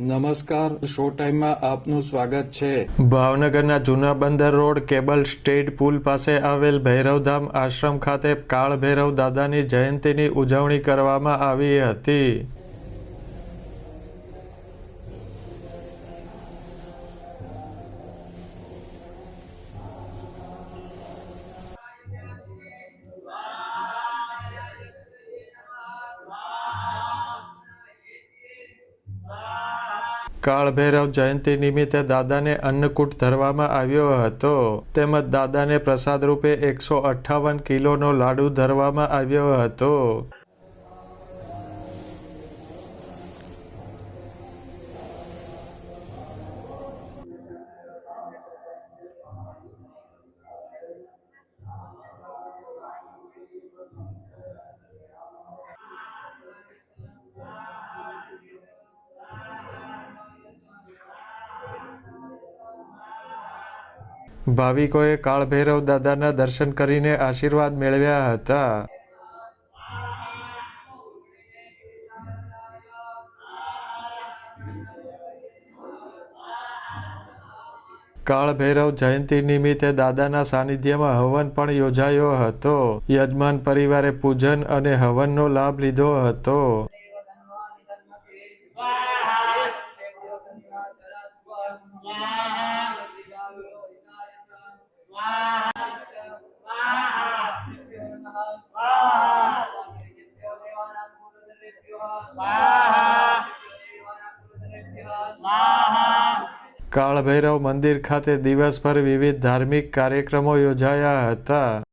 નમસ્કાર, શો ટાઈમમાં આપનું સ્વાગત છે. ભાવનગરના જૂના બંદર રોડ કેબલ સ્ટેટ પુલ પાસે આવેલ ભૈરવધામ આશ્રમ ખાતે કાળ ભૈરવ દાદાની જયંતીની ઉજવણી કરવામાં આવી હતી. કાળ ભૈરવ જયંતી નિમિત્તે દાદાને અન્નકૂટ ધરવામાં આવ્યો હતો. તેમજ દાદાને પ્રસાદ રૂપે એકસો અઠ્ઠાવન કિલોનો લાડુ ધરવામાં આવ્યો હતો. ભાવિકોએ કાળભૈરવ દાદાના દર્શન કરીને આશીર્વાદ મેળવ્યા હતા. કાળભૈરવ જયંતી નિમિત્તે દાદાના સાનિધ્યમાં હવન પણ યોજાયો હતો. યજમાન પરિવારે પૂજન અને હવનનો લાભ લીધો હતો. કાળભૈરવ મંદિર ખાતે દિવસભર વિવિધ ધાર્મિક કાર્યક્રમો યોજાયા હતા.